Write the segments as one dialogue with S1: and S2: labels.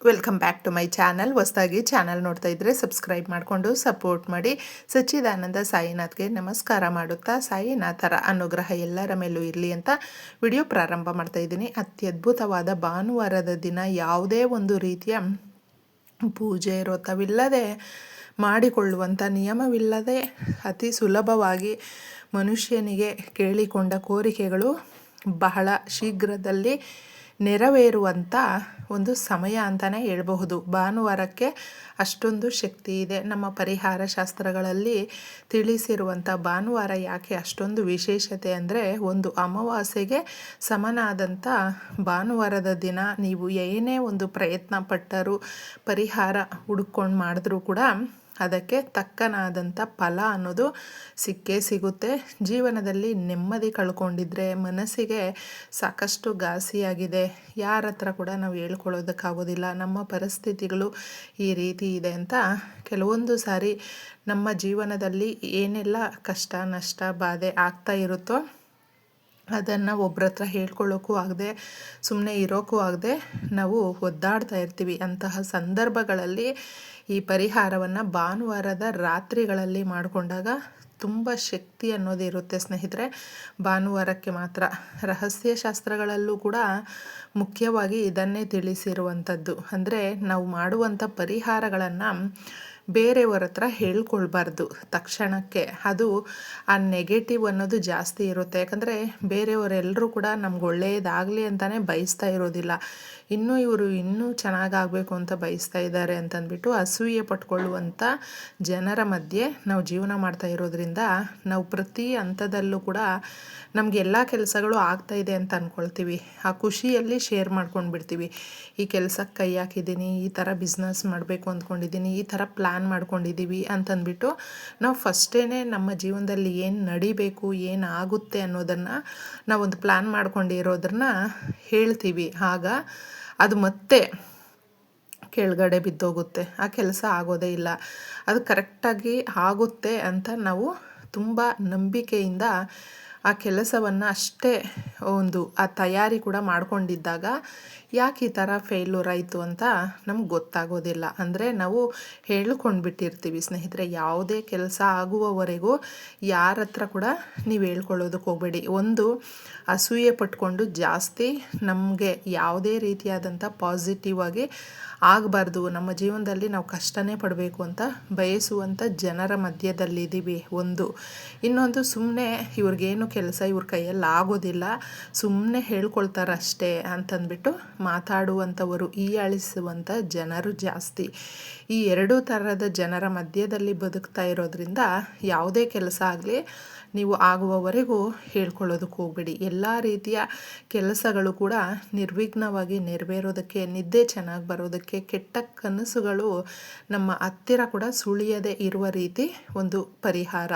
S1: Welcome back to my channel ಹೊಸದಾಗಿ channel ನೋಡ್ತಾ ಇದ್ದರೆ ಸಬ್ಸ್ಕ್ರೈಬ್ ಮಾಡಿಕೊಂಡು ಸಪೋರ್ಟ್ ಮಾಡಿ. ಸಚ್ಚಿದಾನಂದ ಸಾಯಿನಾಥ್ಗೆ ನಮಸ್ಕಾರ ಮಾಡುತ್ತಾ ಸಾಯಿನಾಥರ ಅನುಗ್ರಹ ಎಲ್ಲರ ಮೇಲೂ ಇರಲಿ ಅಂತ ವಿಡಿಯೋ ಪ್ರಾರಂಭ ಮಾಡ್ತಾ ಇದ್ದೀನಿ. ಅತ್ಯದ್ಭುತವಾದ ಭಾನುವಾರದ ದಿನ ಯಾವುದೇ ಒಂದು ರೀತಿಯ ಪೂಜೆ, ವ್ರತವಿಲ್ಲದೆ ಮಾಡಿಕೊಳ್ಳುವಂಥ ನಿಯಮವಿಲ್ಲದೆ ಅತಿ ಸುಲಭವಾಗಿ ಮನುಷ್ಯನಿಗೆ ಕೇಳಿಕೊಂಡ ಕೋರಿಕೆಗಳು ಬಹಳ ಶೀಘ್ರದಲ್ಲಿ ನೆರವೇರುವಂಥ ಒಂದು ಸಮಯ ಅಂತಲೇ ಹೇಳಬಹುದು. ಭಾನುವಾರಕ್ಕೆ ಅಷ್ಟೊಂದು ಶಕ್ತಿ ಇದೆ. ನಮ್ಮ ಪರಿಹಾರ ಶಾಸ್ತ್ರಗಳಲ್ಲಿ ತಿಳಿಸಿರುವಂಥ ಭಾನುವಾರ ಯಾಕೆ ಅಷ್ಟೊಂದು ವಿಶೇಷತೆ ಅಂದರೆ ಒಂದು ಅಮಾವಾಸ್ಯೆಗೆ ಸಮನಾದಂಥ ಭಾನುವಾರದ ದಿನ ನೀವು ಏನೇ ಒಂದು ಪ್ರಯತ್ನ ಪಟ್ಟರೂ ಪರಿಹಾರ ಹುಡುಕೊಂಡು ಮಾಡಿದ್ರೂ ಕೂಡ ಅದಕ್ಕೆ ತಕ್ಕನಾದಂಥ ಫಲ ಅನ್ನೋದು ಸಿಕ್ಕೇ ಸಿಗುತ್ತೆ. ಜೀವನದಲ್ಲಿ ನೆಮ್ಮದಿ ಕಳ್ಕೊಂಡಿದ್ರೆ ಮನಸ್ಸಿಗೆ ಸಾಕಷ್ಟು ಘಾಸಿಯಾಗಿದೆ. ಯಾರ ಹತ್ರ ಕೂಡ ನಾವು ಹೇಳ್ಕೊಳ್ಳೋದಕ್ಕಾಗೋದಿಲ್ಲ. ನಮ್ಮ ಪರಿಸ್ಥಿತಿಗಳು ಈ ರೀತಿ ಇದೆ ಅಂತ ಕೆಲವೊಂದು ಸಾರಿ ನಮ್ಮ ಜೀವನದಲ್ಲಿ ಏನೆಲ್ಲ ಕಷ್ಟ, ನಷ್ಟ, ಬಾಧೆ ಆಗ್ತಾ ಇರುತ್ತೋ ಅದನ್ನು ಒಬ್ರ ಹತ್ರ ಹೇಳ್ಕೊಳ್ಳೋಕ್ಕೂ ಆಗದೆ ಸುಮ್ಮನೆ ಇರೋಕ್ಕೂ ಆಗದೆ ನಾವು ಒದ್ದಾಡ್ತಾ ಇರ್ತೀವಿ. ಅಂತಹ ಸಂದರ್ಭಗಳಲ್ಲಿ ಈ ಪರಿಹಾರವನ್ನು ಭಾನುವಾರದ ರಾತ್ರಿಗಳಲ್ಲಿ ಮಾಡಿಕೊಂಡಾಗ ತುಂಬ ಶಕ್ತಿ ಅನ್ನೋದು ಇರುತ್ತೆ ಸ್ನೇಹಿತರೆ. ಭಾನುವಾರಕ್ಕೆ ಮಾತ್ರ ರಹಸ್ಯ ಶಾಸ್ತ್ರಗಳಲ್ಲೂ ಕೂಡ ಮುಖ್ಯವಾಗಿ ಇದನ್ನೇ ತಿಳಿಸಿರುವಂಥದ್ದು. ಅಂದರೆ ನಾವು ಮಾಡುವಂಥ ಪರಿಹಾರಗಳನ್ನು ಬೇರೆಯವರ ಹತ್ರ ಹೇಳ್ಕೊಳ್ಬಾರ್ದು ತಕ್ಷಣಕ್ಕೆ. ಅದು ಆ ನೆಗೆಟಿವ್ ಅನ್ನೋದು ಜಾಸ್ತಿ ಇರುತ್ತೆ. ಯಾಕಂದರೆ ಬೇರೆಯವರೆಲ್ಲರೂ ಕೂಡ ನಮ್ಗೆ ಒಳ್ಳೆಯದಾಗಲಿ ಅಂತಲೇ ಬಯಸ್ತಾ ಇರೋದಿಲ್ಲ. ಇನ್ನೂ ಇವರು ಇನ್ನೂ ಚೆನ್ನಾಗಾಗಬೇಕು ಅಂತ ಬಯಸ್ತಾ ಇದ್ದಾರೆ ಅಂತಂದ್ಬಿಟ್ಟು ಅಸೂಯೆ ಪಟ್ಕೊಳ್ಳುವಂಥ ಜನರ ಮಧ್ಯೆ ನಾವು ಜೀವನ ಮಾಡ್ತಾ ಇರೋದ್ರಿಂದ ನಾವು ಪ್ರತಿ ಹಂತದಲ್ಲೂ ಕೂಡ ನಮಗೆ ಎಲ್ಲ ಕೆಲಸಗಳು ಇದೆ ಅಂತ ಅಂದ್ಕೊಳ್ತೀವಿ ಆ ಖುಷಿಯಲ್ಲಿ ಶೇರ್ ಮಾಡ್ಕೊಂಡು ಬಿಡ್ತೀವಿ. ಈ ಕೆಲಸಕ್ಕೆ ಕೈ ಹಾಕಿದ್ದೀನಿ, ಈ ಥರ ಬಿಸ್ನೆಸ್ ಮಾಡಬೇಕು ಅಂದ್ಕೊಂಡಿದ್ದೀನಿ ಈ ಥರ ಪ್ಲ್ಯಾನ್ ಮಾಡ್ಕೊಂಡಿದ್ದೀವಿ ಅಂತಂದ್ಬಿಟ್ಟು ನಾವು ಫಸ್ಟೇ ನಮ್ಮ ಜೀವನದಲ್ಲಿ ಏನು ನಡಿಬೇಕು, ಏನು ಆಗುತ್ತೆ ಅನ್ನೋದನ್ನು ನಾವೊಂದು ಪ್ಲ್ಯಾನ್ ಮಾಡ್ಕೊಂಡಿರೋದನ್ನ ಹೇಳ್ತೀವಿ. ಆಗ ಅದು ಮತ್ತೆ ಕೆಳಗಡೆ ಬಿದ್ದೋಗುತ್ತೆ. ಆ ಕೆಲಸ ಆಗೋದೇ ಇಲ್ಲ. ಅದು ಕರೆಕ್ಟಾಗಿ ಆಗುತ್ತೆ ಅಂತ ನಾವು ತುಂಬ ನಂಬಿಕೆಯಿಂದ ಆ ಕೆಲಸವನ್ನು ಅಷ್ಟೇ ಒಂದು, ಆ ತಯಾರಿ ಕೂಡ ಮಾಡ್ಕೊಂಡಿದ್ದಾಗ ಯಾಕೆ ಈ ಥರ ಫೇಲ್ಯೂರ್ ಆಯಿತು ಅಂತ ನಮ್ಗೆ ಗೊತ್ತಾಗೋದಿಲ್ಲ. ಅಂದರೆ ನಾವು ಹೇಳ್ಕೊಂಡು ಬಿಟ್ಟಿರ್ತೀವಿ ಸ್ನೇಹಿತರೆ, ಯಾವುದೇ ಕೆಲಸ ಆಗುವವರೆಗೂ ಯಾರ ಹತ್ರ ಕೂಡ ನೀವು ಹೇಳ್ಕೊಳ್ಳೋದಕ್ಕೆ ಹೋಗಬೇಡಿ. ಒಂದು, ಅಸೂಯೆ ಪಟ್ಕೊಂಡು ಜಾಸ್ತಿ ನಮಗೆ ಯಾವುದೇ ರೀತಿಯಾದಂಥ ಪಾಸಿಟಿವ್ ಆಗಿ ಆಗಬಾರ್ದು. ನಮ್ಮ ಜೀವನದಲ್ಲಿ ನಾವು ಕಷ್ಟನೇ ಪಡಬೇಕು ಅಂತ ಬಯಸುವಂಥ ಜನರ ಮಧ್ಯದಲ್ಲಿದ್ದೀವಿ ಒಂದು. ಇನ್ನೊಂದು ಸುಮ್ಮನೆ ಇವ್ರಿಗೇನು ಕೆಲಸ ಇವ್ರ ಕೈಯಲ್ಲಿ ಆಗೋದಿಲ್ಲ ಸುಮ್ಮನೆ ಹೇಳ್ಕೊಳ್ತಾರಷ್ಟೇ ಅಂತಂದ್ಬಿಟ್ಟು ಮಾತಾಡುವಂಥವರು ಅಳಿಸುವಂಥ ಜನರು ಜಾಸ್ತಿ. ಈ ಎರಡೂ ಥರದ ಜನರ ಮಧ್ಯದಲ್ಲಿ ಬದುಕ್ತಾ ಇರೋದ್ರಿಂದ ಯಾವುದೇ ಕೆಲಸ ಆಗಲಿ, ನೀವು ಆಗುವವರೆಗೂ ಹೇಳ್ಕೊಳ್ಳೋದಕ್ಕೆ ಹೋಗಬೇಡಿ. ಎಲ್ಲ ರೀತಿಯ ಕೆಲಸಗಳು ಕೂಡ ನಿರ್ವಿಘ್ನವಾಗಿ ನೆರವೇರೋದಕ್ಕೆ, ನಿದ್ದೆ ಚೆನ್ನಾಗಿ ಬರೋದಕ್ಕೆ, ಕೆಟ್ಟ ಕನಸುಗಳು ನಮ್ಮ ಹತ್ತಿರ ಕೂಡ ಸುಳಿಯದೆ ಇರುವ ರೀತಿ ಒಂದು ಪರಿಹಾರ.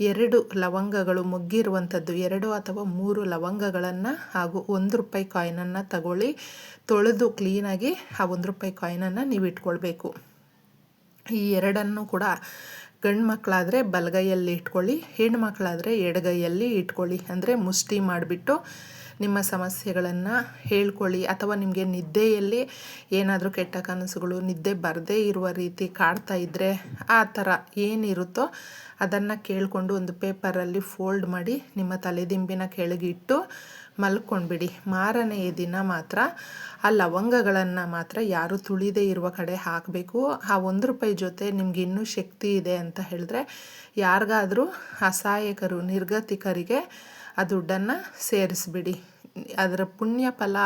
S1: ಎರಡು ಲವಂಗಗಳು ಮುಗ್ಗಿರುವಂಥದ್ದು, ಎರಡು ಅಥವಾ ಮೂರು ಲವಂಗಗಳನ್ನು ಹಾಗೂ ಒಂದು ರೂಪಾಯಿ ಕಾಯಿನನ್ನು ತಗೊಳ್ಳಿ. ತೊಳೆದು ಕ್ಲೀನಾಗಿ ಆ ಒಂದು ರೂಪಾಯಿ ಕಾಯಿನನ್ನು ನೀವು ಇಟ್ಕೊಳ್ಬೇಕು. ಈ ಎರಡನ್ನು ಕೂಡ ಗಂಡು ಮಕ್ಕಳಾದರೆ ಬಲಗೈಯಲ್ಲಿ ಇಟ್ಕೊಳ್ಳಿ, ಹೆಣ್ಣು ಮಕ್ಕಳಾದರೆ ಎಡಗೈಯಲ್ಲಿ ಇಟ್ಕೊಳ್ಳಿ. ಅಂದರೆ ಮುಷ್ಟಿ ಮಾಡಿಬಿಟ್ಟು ನಿಮ್ಮ ಸಮಸ್ಯೆಗಳನ್ನು ಹೇಳ್ಕೊಳ್ಳಿ ಅಥವಾ ನಿಮಗೆ ನಿದ್ದೆಯಲ್ಲಿ ಏನಾದರೂ ಕೆಟ್ಟ ಕನಸುಗಳು, ನಿದ್ದೆ ಬರದೇ ಇರುವ ರೀತಿ ಕಾಡ್ತಾ ಇದ್ದರೆ ಆ ಥರ ಏನಿರುತ್ತೋ ಅದನ್ನು ಕೇಳಿಕೊಂಡು ಒಂದು ಪೇಪರಲ್ಲಿ ಫೋಲ್ಡ್ ಮಾಡಿ ನಿಮ್ಮ ತಲೆದಿಂಬಿನ ಕೆಳಗಿಟ್ಟು ಮಲ್ಕೊಂಡ್ಬಿಡಿ. ಮಾರನೆಯ ದಿನ ಮಾತ್ರ ಆ ಲವಂಗಗಳನ್ನು ಮಾತ್ರ ಯಾರು ತುಳಿದೇ ಇರುವ ಕಡೆ ಹಾಕಬೇಕು. ಆ ಒಂದು ರೂಪಾಯಿ ಜೊತೆ ನಿಮ್ಗೆ ಇನ್ನೂ ಶಕ್ತಿ ಇದೆ ಅಂತ ಹೇಳಿದ್ರೆ ಯಾರಿಗಾದರೂ ಅಸಹಾಯಕರು, ನಿರ್ಗತಿಕರಿಗೆ ಆ ದುಡ್ಡನ್ನು ಸೇರಿಸ್ಬಿಡಿ. ಅದರ ಪುಣ್ಯ ಫಲ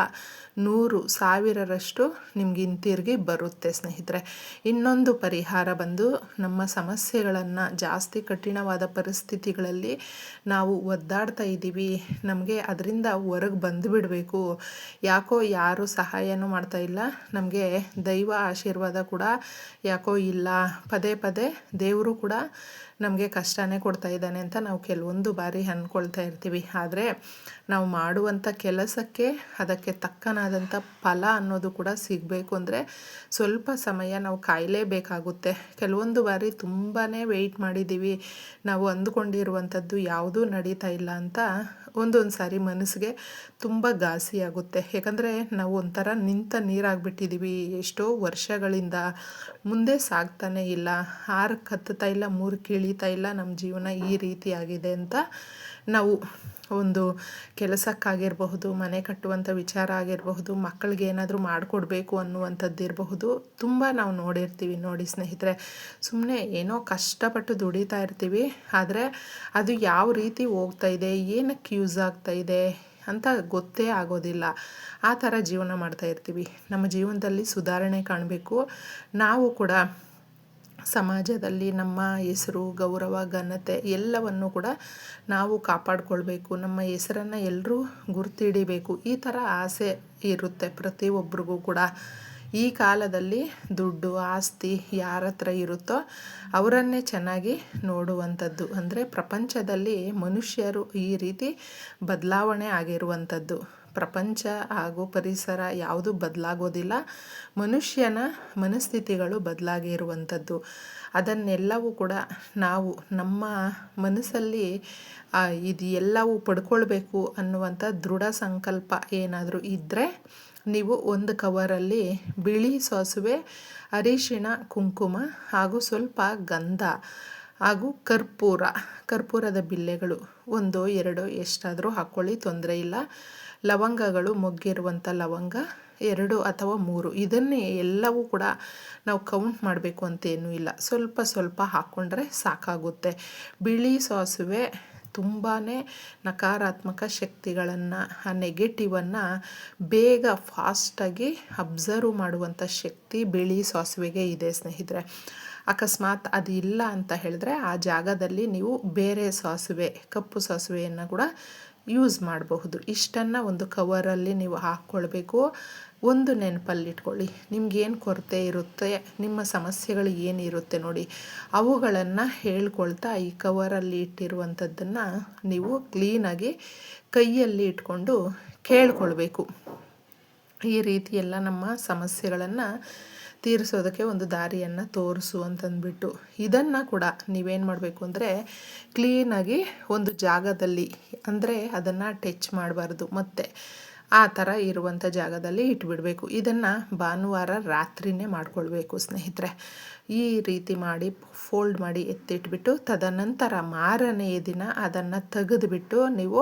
S1: ನೂರು ಸಾವಿರರಷ್ಟು ನಿಮ್ಗೆ ಹಿಂತಿರುಗಿ ಬರುತ್ತೆ, ಸ್ನೇಹಿತರೆ. ಇನ್ನೊಂದು ಪರಿಹಾರ ಬಂದು ನಮ್ಮ ಸಮಸ್ಯೆಗಳನ್ನು ಜಾಸ್ತಿ ಕಠಿಣವಾದ ಪರಿಸ್ಥಿತಿಗಳಲ್ಲಿ ನಾವು ಒದ್ದಾಡ್ತಾ ಇದ್ದೀವಿ. ನಮಗೆ ಅದರಿಂದ ಹೊರಗೆ ಬಂದುಬಿಡಬೇಕು. ಯಾಕೋ ಯಾರು ಸಹಾಯನೂ ಮಾಡ್ತಾ ಇಲ್ಲ. ನಮಗೆ ದೈವ ಆಶೀರ್ವಾದ ಕೂಡ ಯಾಕೋ ಇಲ್ಲ. ಪದೇ ಪದೇ ದೇವರು ಕೂಡ ನಮಗೆ ಕಷ್ಟನೇ ಕೊಡ್ತಾ ಇದ್ದಾನೆ ಅಂತ ನಾವು ಕೆಲವೊಂದು ಬಾರಿ ಅಂದ್ಕೊಳ್ತಾ ಇರ್ತೀವಿ. ಆದರೆ ನಾವು ಮಾಡುವಂಥ ಕೆಲಸಕ್ಕೆ ಅದಕ್ಕೆ ತಕ್ಕನಾದಂಥ ಫಲ ಅನ್ನೋದು ಕೂಡ ಸಿಗಬೇಕು ಅಂದರೆ ಸ್ವಲ್ಪ ಸಮಯ ನಾವು ಕಾಯಲೇಬೇಕಾಗುತ್ತೆ. ಕೆಲವೊಂದು ಬಾರಿ ತುಂಬಾ ವೆಯ್ಟ್ ಮಾಡಿದ್ದೀವಿ. ನಾವು ಅಂದುಕೊಂಡಿರುವಂಥದ್ದು ಯಾವುದೂ ನಡೀತಾ ಇಲ್ಲ ಅಂತ ಒಂದೊಂದು ಸಾರಿ ಮನಸ್ಸಿಗೆ ತುಂಬ ಘಾಸಿಯಾಗುತ್ತೆ ಯಾಕಂದರೆ ನಾವು ಒಂಥರ ನಿಂತ ನೀರಾಗ್ಬಿಟ್ಟಿದ್ದೀವಿ. ಎಷ್ಟೋ ವರ್ಷಗಳಿಂದ ಮುಂದೆ ಸಾಗ್ತಾನೆ ಇಲ್ಲ. ಆರು ಹತ್ತುತ್ತಾ ಇಲ್ಲ, ಮೂರು ಕೀಳಿತಾ ಇಲ್ಲ. ನಮ್ಮ ಜೀವನ ಈ ರೀತಿ ಆಗಿದೆ ಅಂತ ನಾವು ಒಂದು ಕೆಲಸಕ್ಕಾಗಿರಬಹುದು, ಮನೆ ಕಟ್ಟುವಂಥ ವಿಚಾರ ಆಗಿರಬಹುದು, ಮಕ್ಕಳಿಗೆ ಏನಾದರೂ ಮಾಡಿಕೊಡ್ಬೇಕು ಅನ್ನುವಂಥದ್ದು ಇರಬಹುದು, ತುಂಬ ನಾವು ನೋಡಿರ್ತೀವಿ ನೋಡಿ ಸ್ನೇಹಿತರೆ. ಸುಮ್ಮನೆ ಏನೋ ಕಷ್ಟಪಟ್ಟು ದುಡಿತಾ ಇರ್ತೀವಿ, ಆದರೆ ಅದು ಯಾವ ರೀತಿ ಹೋಗ್ತಾ ಇದೆ, ಏನಕ್ಕೆ ಯೂಸ್ ಆಗ್ತಾ ಇದೆ ಅಂತ ಗೊತ್ತೇ ಆಗೋದಿಲ್ಲ. ಆ ಥರ ಜೀವನ ಮಾಡ್ತಾ ಇರ್ತೀವಿ. ನಮ್ಮ ಜೀವನದಲ್ಲಿ ಸುಧಾರಣೆ ಕಾಣಬೇಕು. ನಾವು ಕೂಡ ಸಮಾಜದಲ್ಲಿ ನಮ್ಮ ಹೆಸರು, ಗೌರವ, ಘನತೆ ಎಲ್ಲವನ್ನು ಕೂಡ ನಾವು ಕಾಪಾಡಿಕೊಳ್ಬೇಕು. ನಮ್ಮ ಹೆಸರನ್ನು ಎಲ್ಲರೂ ಗುರ್ತಿಡಿಬೇಕು. ಈ ಥರ ಆಸೆ ಇರುತ್ತೆ ಪ್ರತಿಯೊಬ್ಬರಿಗೂ ಕೂಡ. ಈ ಕಾಲದಲ್ಲಿ ದುಡ್ಡು, ಆಸ್ತಿ ಯಾರ ಹತ್ರ ಇರುತ್ತೋ ಅವರನ್ನೇ ಚೆನ್ನಾಗಿ ನೋಡುವಂಥದ್ದು. ಅಂದರೆ ಪ್ರಪಂಚದಲ್ಲಿ ಮನುಷ್ಯರು ಈ ರೀತಿ ಬದಲಾವಣೆ ಆಗಿರುವಂಥದ್ದು. ಪ್ರಪಂಚ ಹಾಗೂ ಪರಿಸರ ಯಾವುದು ಬದಲಾಗೋದಿಲ್ಲ. ಮನುಷ್ಯನ ಮನಸ್ಥಿತಿಗಳು ಬದಲಾಗಿ ಇರುವಂಥದ್ದು. ಅದನ್ನೆಲ್ಲವೂ ಕೂಡ ನಾವು ನಮ್ಮ ಮನಸ್ಸಲ್ಲಿ ಇದು ಎಲ್ಲವೂ ಪಡ್ಕೊಳ್ಬೇಕು ಅನ್ನುವಂಥ ದೃಢ ಸಂಕಲ್ಪ ಏನಾದರೂ ಇದ್ದರೆ ನೀವು ಒಂದು ಕವರಲ್ಲಿ ಬಿಳಿ ಸಾಸುವೆ, ಅರಿಶಿಣ, ಕುಂಕುಮ ಹಾಗೂ ಸ್ವಲ್ಪ ಗಂಧ ಹಾಗೂ ಕರ್ಪೂರ, ಕರ್ಪೂರದ ಬಿಲ್ಲೆಗಳು ಒಂದು ಎರಡು ಎಷ್ಟಾದರೂ ಹಾಕ್ಕೊಳ್ಳಿ, ತೊಂದರೆ ಇಲ್ಲ. ಲವಂಗಗಳು ಮೊಗ್ಗಿರುವಂಥ ಲವಂಗ, ಎರಡು ಅಥವಾ ಮೂರು. ಇದನ್ನೇ ಎಲ್ಲವೂ ಕೂಡ ನಾವು ಕೌಂಟ್ ಮಾಡಬೇಕು ಅಂತೇನೂ ಇಲ್ಲ. ಸ್ವಲ್ಪ ಸ್ವಲ್ಪ ಹಾಕ್ಕೊಂಡ್ರೆ ಸಾಕಾಗುತ್ತೆ. ಬಿಳಿ ಸಾಸುವೆ ತುಂಬಾ ನಕಾರಾತ್ಮಕ ಶಕ್ತಿಗಳನ್ನು, ಆ ನೆಗೆಟಿವನ್ನು ಬೇಗ ಫಾಸ್ಟಾಗಿ ಅಬ್ಸರ್ವ್ ಮಾಡುವಂಥ ಶಕ್ತಿ ಬಿಳಿ ಸಾಸುವೆಗೆ ಇದೆ ಸ್ನೇಹಿತರೆ. ಅಕಸ್ಮಾತ್ ಅದು ಇಲ್ಲ ಅಂತ ಹೇಳಿದ್ರೆ ಆ ಜಾಗದಲ್ಲಿ ನೀವು ಬೇರೆ ಸಾಸುವೆ, ಕಪ್ಪು ಸಾಸುವೆಯನ್ನು ಕೂಡ ಯೂಸ್ ಮಾಡಬಹುದು. ಇಷ್ಟನ್ನು ಒಂದು ಕವರಲ್ಲಿ ನೀವು ಹಾಕ್ಕೊಳ್ಬೇಕು. ಒಂದು ನೆನಪಲ್ಲಿ ಇಟ್ಕೊಳ್ಳಿ. ನಿಮ್ಗೇನು ಕೊರತೆ ಇರುತ್ತೆ, ನಿಮ್ಮ ಸಮಸ್ಯೆಗಳು ಏನಿರುತ್ತೆ ನೋಡಿ. ಅವುಗಳನ್ನು ಹೇಳ್ಕೊಳ್ತಾ ಈ ಕವರಲ್ಲಿ ಇಟ್ಟಿರುವಂಥದ್ದನ್ನು ನೀವು ಕ್ಲೀನಾಗಿ ಕೈಯಲ್ಲಿ ಇಟ್ಕೊಂಡು ಕೇಳ್ಕೊಳ್ಬೇಕು. ಈ ರೀತಿಯೆಲ್ಲ ನಮ್ಮ ಸಮಸ್ಯೆಗಳನ್ನು ತೀರಿಸೋದಕ್ಕೆ ಒಂದು ದಾರಿಯನ್ನು ತೋರಿಸು ಅಂತಂದ್ಬಿಟ್ಟು. ಇದನ್ನು ಕೂಡ ನೀವೇನು ಮಾಡಬೇಕು ಅಂದರೆ ಕ್ಲೀನಾಗಿ ಒಂದು ಜಾಗದಲ್ಲಿ, ಅಂದರೆ ಅದನ್ನು ಟಚ್ ಮಾಡಬಾರ್ದು. ಮತ್ತು ಆ ಥರ ಇರುವಂಥ ಜಾಗದಲ್ಲಿ ಇಟ್ಬಿಡಬೇಕು. ಇದನ್ನು ಭಾನುವಾರ ರಾತ್ರಿನೇ ಮಾಡಿಕೊಳ್ಬೇಕು ಸ್ನೇಹಿತರೆ. ಈ ರೀತಿ ಮಾಡಿ ಫೋಲ್ಡ್ ಮಾಡಿ ಎತ್ತಿಟ್ಬಿಟ್ಟು ತದನಂತರ ಮಾರನೆಯ ದಿನ ಅದನ್ನು ತೆಗೆದುಬಿಟ್ಟು ನೀವು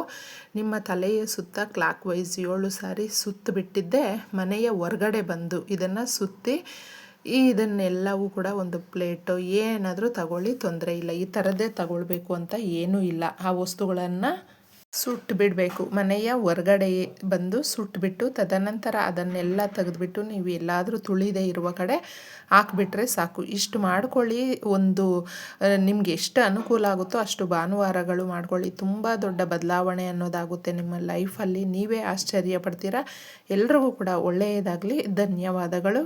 S1: ನಿಮ್ಮ ತಲೆಯ ಸುತ್ತ ಕ್ಲಾಕ್ ವೈಸ್ ಏಳು ಸಾರಿ ಸುತ್ತಿಬಿಟ್ಟಿದ್ದೆ ಮನೆಯ ಹೊರಗಡೆ ಬಂದು ಇದನ್ನು ಸುತ್ತಿ ಈ ಇದನ್ನೆಲ್ಲವೂ ಕೂಡ ಒಂದು ಪ್ಲೇಟು ಏನಾದರೂ ತಗೊಳ್ಳಿ ತೊಂದರೆ ಇಲ್ಲ. ಈ ಥರದ್ದೇ ತಗೊಳ್ಬೇಕು ಅಂತ ಏನೂ ಇಲ್ಲ. ಆ ವಸ್ತುಗಳನ್ನು ಸುಟ್ಟು ಬಿಡಬೇಕು ಮನೆಯ ಹೊರಗಡೆ ಬಂದು ಸುಟ್ಟುಬಿಟ್ಟು ತದನಂತರ ಅದನ್ನೆಲ್ಲ ತೆಗೆದುಬಿಟ್ಟು ನೀವು ಎಲ್ಲಾದರೂ ತುಳಿದೇ ಇರುವ ಕಡೆ ಹಾಕ್ಬಿಟ್ರೆ ಸಾಕು. ಇಷ್ಟು ಮಾಡ್ಕೊಳ್ಳಿ. ಒಂದು ನಿಮ್ಗೆ ಎಷ್ಟು ಅನುಕೂಲ ಆಗುತ್ತೋ ಅಷ್ಟು ಭಾನುವಾರಗಳು ಮಾಡ್ಕೊಳ್ಳಿ. ತುಂಬ ದೊಡ್ಡ ಬದಲಾವಣೆ ಅನ್ನೋದಾಗುತ್ತೆ ನಿಮ್ಮ ಲೈಫಲ್ಲಿ. ನೀವೇ ಆಶ್ಚರ್ಯ ಪಡ್ತೀರಾ ಎಲ್ರಿಗೂ ಕೂಡ ಒಳ್ಳೆಯದಾಗಲಿ. ಧನ್ಯವಾದಗಳು.